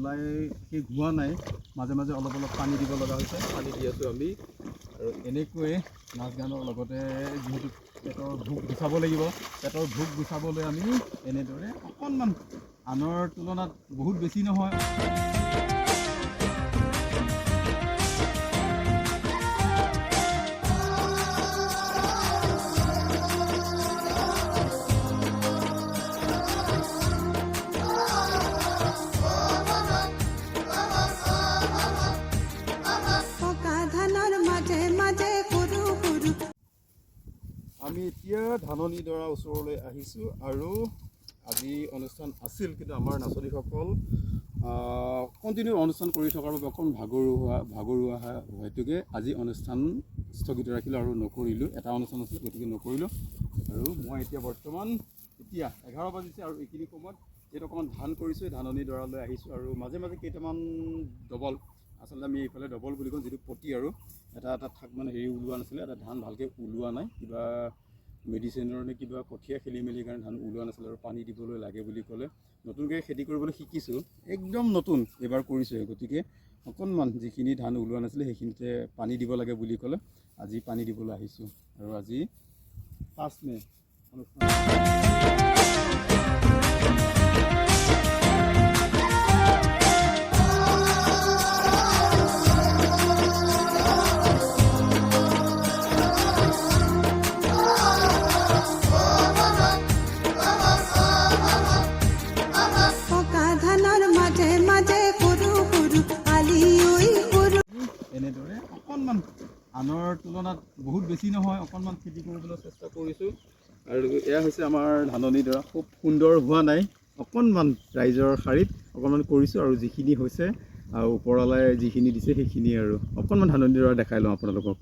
ওলাই সেই হোৱা নাই মাজে মাজে অলপ অলপ পানী দিব লগা হৈছে। পানী দি আছোঁ আমি। আৰু এনেকৈয়ে নাচ গানৰ লগতে যিহেতু পেটৰ ভোক গুচাব লাগিব পেটৰ ভোক গুচাবলৈ আমি এনেদৰে অকণমান আনৰ তুলনাত বহুত বেছি নহয়। আমি এতিয়া ধাননিডৰা ওচৰলৈ আহিছোঁ আৰু আজি অনুষ্ঠান আছিল কিন্তু আমাৰ নাচনীসকল কণ্টিনিউ অনুষ্ঠান কৰি থকাৰ বাবে অকণ ভাগৰুৱা ভাগৰুৱা হেতুকে আজি অনুষ্ঠান স্থগিত ৰাখিলোঁ আৰু নকৰিলোঁ। এটা অনুষ্ঠান আছিল, গতিকে নকৰিলোঁ। আৰু মই এতিয়া বৰ্তমান এতিয়া এঘাৰ বাজিছে আৰু এইখিনি সময়ত যিহেতু অকণমান ধান কৰিছোঁ ধাননিডৰালৈ আহিছোঁ আৰু মাজে মাজে কেইটামান ডবল আচলতে আমি এইফালে ডবল বুলি কওঁ যিটো পতি আৰু এটা এটা ঠাক মানে হেৰি ওলোৱা নাছিলে এটা ধান ভালকৈ ওলোৱা নাই কিবা মেডিচিনৰ নে কিবা কঠীয়া খেলি মেলি কাৰণে ধান ওলোৱা নাছিলে আৰু পানী দিবলৈ লাগে বুলি ক'লে। নতুনকৈ খেতি কৰিবলৈ শিকিছোঁ একদম নতুন এইবাৰ কৰিছোঁহে। গতিকে অকণমান যিখিনি ধান ওলোৱা নাছিলে সেইখিনিতে পানী দিব লাগে বুলি ক'লে আজি পানী দিবলৈ আহিছোঁ। আৰু আজি পাঁচ মে' অকণমান আনৰ তুলনাত বহুত বেছি নহয় অকণমান খেতি কৰিবলৈ চেষ্টা কৰিছোঁ। আৰু এয়া হৈছে আমাৰ ধাননিডৰা খুব সুন্দৰ হোৱা নাই। অকণমান ৰাইজৰ শাৰীত অকণমান কৰিছোঁ আৰু যিখিনি হৈছে আৰু ওপৰৱালাই যিখিনি দিছে সেইখিনি আৰু। অকণমান ধাননিডৰা দেখাই লওঁ আপোনালোকক।